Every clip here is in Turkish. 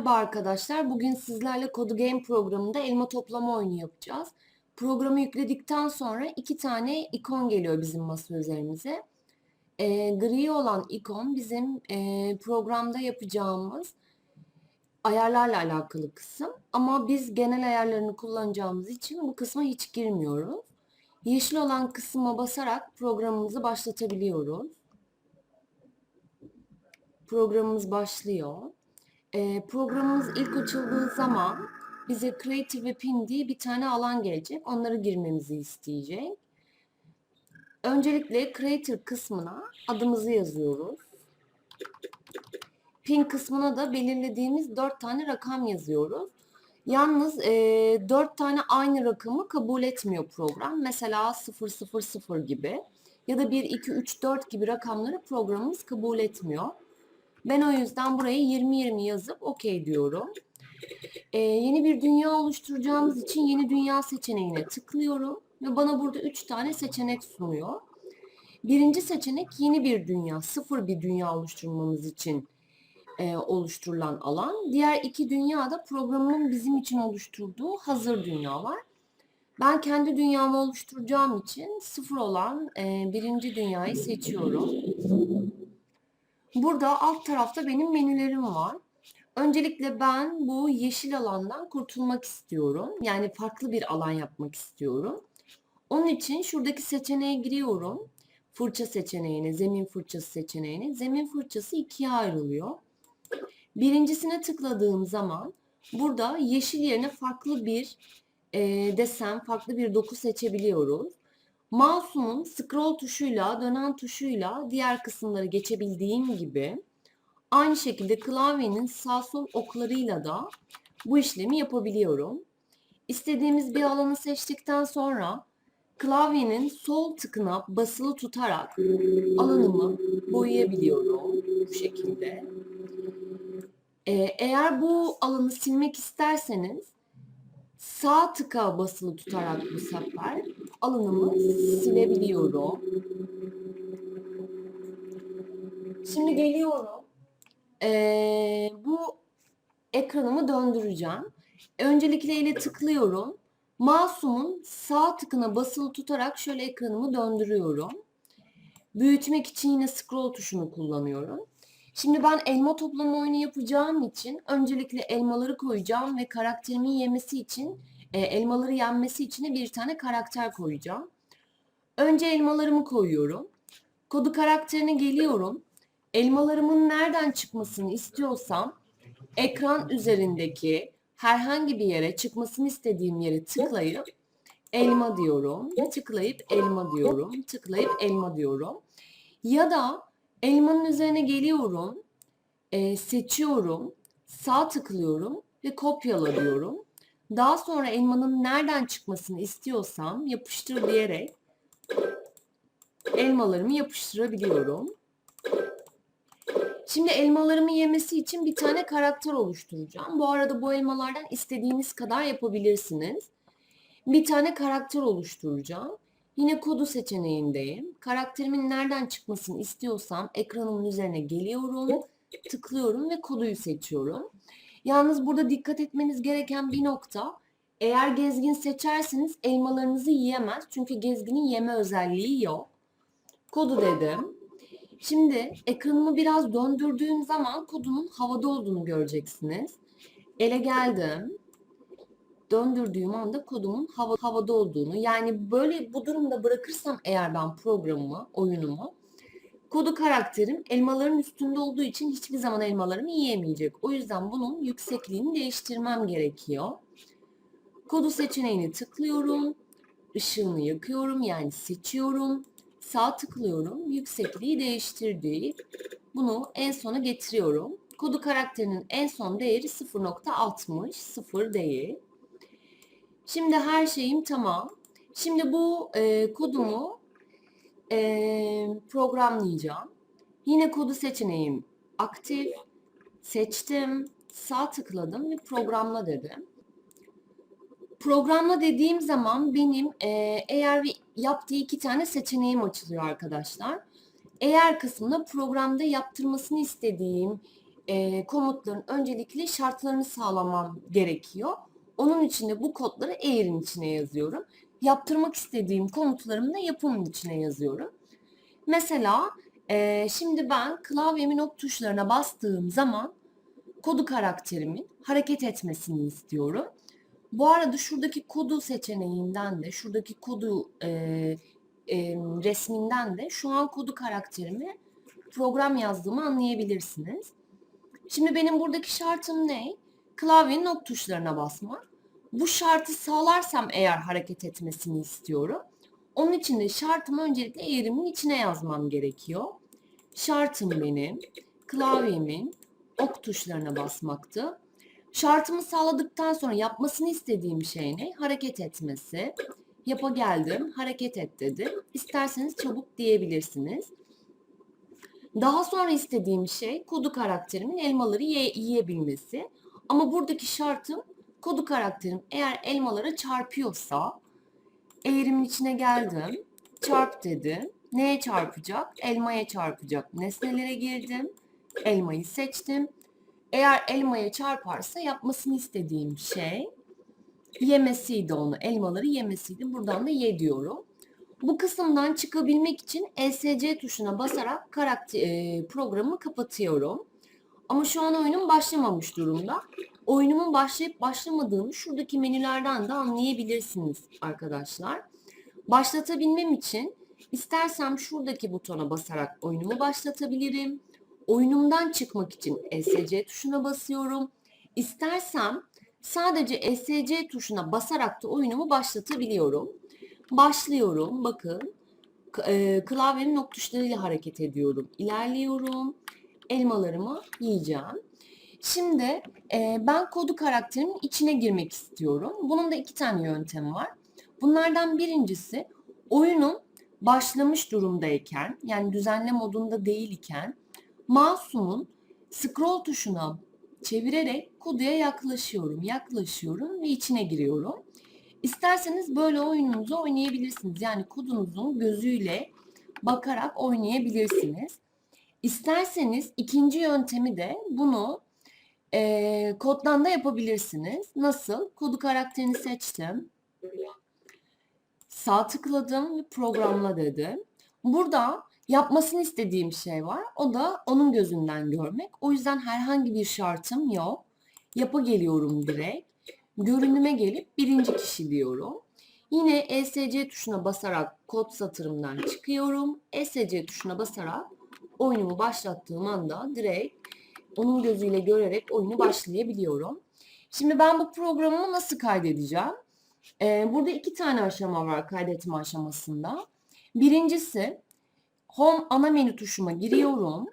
Merhaba arkadaşlar. Bugün sizlerle Kodu Game programında elma toplama oyunu yapacağız. Programı yükledikten sonra iki tane ikon geliyor bizim masa üzerimize. Ee, gri olan ikon bizim e, programda yapacağımız ayarlarla alakalı kısım. Ama biz genel ayarlarını kullanacağımız için bu kısma hiç girmiyoruz. Yeşil olan kısma basarak programımızı başlatabiliyoruz. Programımız başlıyor. Ee, programımız ilk açıldığı zaman bize Creative ve Pin diye bir tane alan gelecek. Onları girmemizi isteyecek. Öncelikle Creator kısmına adımızı yazıyoruz. Pin kısmına da belirlediğimiz 4 tane rakam yazıyoruz. Yalnız e, 4 tane aynı rakamı kabul etmiyor program. Mesela 000 gibi ya da 1, 2, 3, 4 gibi rakamları programımız kabul etmiyor. Ben o yüzden buraya 20-20 yazıp OK diyorum. Ee, yeni bir dünya oluşturacağımız için yeni dünya seçeneğine tıklıyorum. Ve bana burada 3 tane seçenek sunuyor. Birinci seçenek yeni bir dünya, sıfır bir dünya oluşturmamız için e, oluşturulan alan. Diğer iki dünya da programın bizim için oluşturduğu hazır dünyalar. Ben kendi dünyamı oluşturacağım için sıfır olan e, birinci dünyayı seçiyorum. Burada alt tarafta benim menülerim var. Öncelikle ben bu yeşil alandan kurtulmak istiyorum. Yani farklı bir alan yapmak istiyorum. Onun için şuradaki seçeneğe giriyorum. Fırça seçeneğine, zemin fırçası seçeneğine. Zemin fırçası ikiye ayrılıyor. Birincisine tıkladığım zaman burada yeşil yerine farklı bir e, desen, farklı bir doku seçebiliyoruz. Mouse'umun scroll tuşuyla, dönen tuşuyla diğer kısımları geçebildiğim gibi aynı şekilde klavyenin sağ sol oklarıyla da bu işlemi yapabiliyorum. İstediğimiz bir alanı seçtikten sonra klavyenin sol tıkına basılı tutarak alanımı boyayabiliyorum bu şekilde. Ee, eğer bu alanı silmek isterseniz sağ tıka basılı tutarak bu sefer alanımı silebiliyorum. Şimdi geliyorum. Ee, bu ekranımı döndüreceğim. Öncelikle ile tıklıyorum. Mouse'umun sağ tıkına basılı tutarak şöyle ekranımı döndürüyorum. Büyütmek için yine scroll tuşunu kullanıyorum. Şimdi ben elma toplama oyunu yapacağım için öncelikle elmaları koyacağım ve karakterimin yemesi için e, elmaları yenmesi için bir tane karakter koyacağım. Önce elmalarımı koyuyorum. Kodu karakterine geliyorum. Elmalarımın nereden çıkmasını istiyorsam ekran üzerindeki herhangi bir yere çıkmasını istediğim yere tıklayıp elma diyorum. Tıklayıp elma diyorum. Tıklayıp elma diyorum. Ya da elmanın üzerine geliyorum. E, seçiyorum. Sağ tıklıyorum ve kopyala diyorum. Daha sonra elmanın nereden çıkmasını istiyorsam yapıştır diyerek elmalarımı yapıştırabiliyorum. Şimdi elmalarımı yemesi için bir tane karakter oluşturacağım. Bu arada bu elmalardan istediğiniz kadar yapabilirsiniz. Bir tane karakter oluşturacağım. Yine kodu seçeneğindeyim. Karakterimin nereden çıkmasını istiyorsam ekranımın üzerine geliyorum, tıklıyorum ve koduyu seçiyorum. Yalnız burada dikkat etmeniz gereken bir nokta. Eğer gezgin seçerseniz elmalarınızı yiyemez. Çünkü gezginin yeme özelliği yok. Kodu dedim. Şimdi ekranımı biraz döndürdüğüm zaman kodunun havada olduğunu göreceksiniz. Ele geldim. Döndürdüğüm anda kodumun hava, havada olduğunu yani böyle bu durumda bırakırsam eğer ben programımı, oyunumu kodu karakterim elmaların üstünde olduğu için hiçbir zaman elmalarımı yiyemeyecek. O yüzden bunun yüksekliğini değiştirmem gerekiyor. Kodu seçeneğini tıklıyorum. Işığını yakıyorum yani seçiyorum. Sağ tıklıyorum. Yüksekliği değiştir bunu en sona getiriyorum. Kodu karakterinin en son değeri 0.60. 0 değil. Şimdi her şeyim tamam. Şimdi bu e, kodumu e, programlayacağım. Yine kodu seçeneğim aktif. Seçtim. Sağ tıkladım ve programla dedim. Programla dediğim zaman benim e, eğer yaptığı iki tane seçeneğim açılıyor arkadaşlar. Eğer kısmında programda yaptırmasını istediğim e, komutların öncelikle şartlarını sağlamam gerekiyor. Onun için de bu kodları eğerin içine yazıyorum. Yaptırmak istediğim komutlarımı da yapımın içine yazıyorum. Mesela e, şimdi ben klavyemin ok tuşlarına bastığım zaman kodu karakterimin hareket etmesini istiyorum. Bu arada şuradaki kodu seçeneğinden de, şuradaki kodu e, e, resminden de şu an kodu karakterimi program yazdığımı anlayabilirsiniz. Şimdi benim buradaki şartım ne? Klavyenin ok tuşlarına basmak. Bu şartı sağlarsam eğer hareket etmesini istiyorum. Onun için de şartımı öncelikle eğrimin içine yazmam gerekiyor. Şartım benim klavyemin ok tuşlarına basmaktı. Şartımı sağladıktan sonra yapmasını istediğim şey ne? Hareket etmesi. Yapa geldim, hareket et dedim. İsterseniz çabuk diyebilirsiniz. Daha sonra istediğim şey kodu karakterimin elmaları ye- yiyebilmesi. Ama buradaki şartım kodu karakterim eğer elmaları çarpıyorsa eğrimin içine geldim. Çarp dedim. Neye çarpacak? Elmaya çarpacak. Nesnelere girdim. Elmayı seçtim. Eğer elmaya çarparsa yapmasını istediğim şey yemesiydi onu. Elmaları yemesiydi. Buradan da ye diyorum. Bu kısımdan çıkabilmek için ESC tuşuna basarak karakter, e, programı kapatıyorum. Ama şu an oyunum başlamamış durumda. Oyunumun başlayıp başlamadığını şuradaki menülerden de anlayabilirsiniz arkadaşlar. Başlatabilmem için istersem şuradaki butona basarak oyunumu başlatabilirim. Oyunumdan çıkmak için ESC tuşuna basıyorum. İstersem sadece ESC tuşuna basarak da oyunumu başlatabiliyorum. Başlıyorum. Bakın e, klavyenin ok tuşlarıyla hareket ediyorum. İlerliyorum. Elmalarımı yiyeceğim. Şimdi e, ben kodu karakterimin içine girmek istiyorum. Bunun da iki tane yöntemi var. Bunlardan birincisi oyunun başlamış durumdayken yani düzenle modunda değilken mouse'umun scroll tuşuna çevirerek koduya yaklaşıyorum, yaklaşıyorum ve içine giriyorum. İsterseniz böyle oyununuzu oynayabilirsiniz. Yani kodunuzun gözüyle bakarak oynayabilirsiniz. İsterseniz ikinci yöntemi de bunu eee, koddan da yapabilirsiniz. Nasıl? Kodu karakterini seçtim. Sağ tıkladım ve programla dedim. Burada yapmasını istediğim şey var. O da onun gözünden görmek. O yüzden herhangi bir şartım yok. Yapı geliyorum direkt. Görünüme gelip birinci kişi diyorum. Yine ESC tuşuna basarak kod satırımdan çıkıyorum. ESC tuşuna basarak oyunumu başlattığım anda direkt onun gözüyle görerek oyunu başlayabiliyorum. Şimdi ben bu programımı nasıl kaydedeceğim? Ee, burada iki tane aşama var kaydetme aşamasında. Birincisi Home ana menü tuşuma giriyorum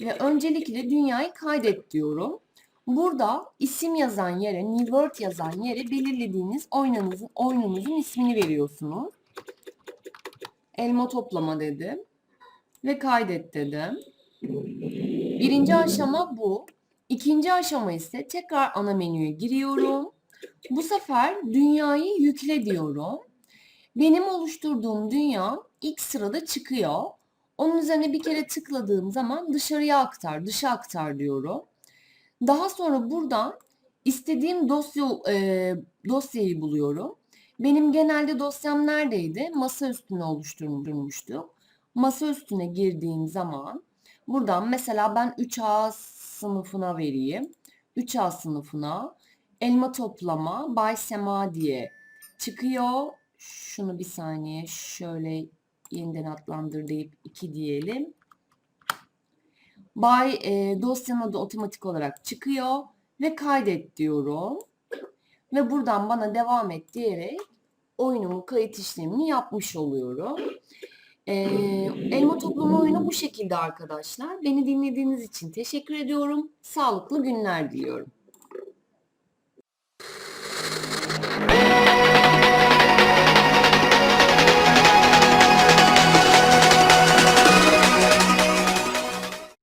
ve öncelikle dünyayı kaydet diyorum. Burada isim yazan yere, New World yazan yere belirlediğiniz oyununuzun, oyununuzun ismini veriyorsunuz. Elma toplama dedim ve kaydet dedim. Birinci aşama bu. İkinci aşama ise tekrar ana menüye giriyorum. Bu sefer dünyayı yükle diyorum. Benim oluşturduğum dünya ilk sırada çıkıyor. Onun üzerine bir kere tıkladığım zaman dışarıya aktar, dışa aktar diyorum. Daha sonra buradan istediğim dosya e, dosyayı buluyorum. Benim genelde dosyam neredeydi? Masa üstüne oluşturmuştum. Masa üstüne girdiğim zaman buradan mesela ben 3A sınıfına vereyim. 3A sınıfına elma toplama Bay Sema diye çıkıyor. Şunu bir saniye şöyle yeniden adlandır deyip 2 diyelim. Bay e, dosyanın adı otomatik olarak çıkıyor ve kaydet diyorum. Ve buradan bana devam et diyerek oyunumun kayıt işlemini yapmış oluyorum. E, elma toplama oyunu bu şekilde arkadaşlar. Beni dinlediğiniz için teşekkür ediyorum. Sağlıklı günler diliyorum.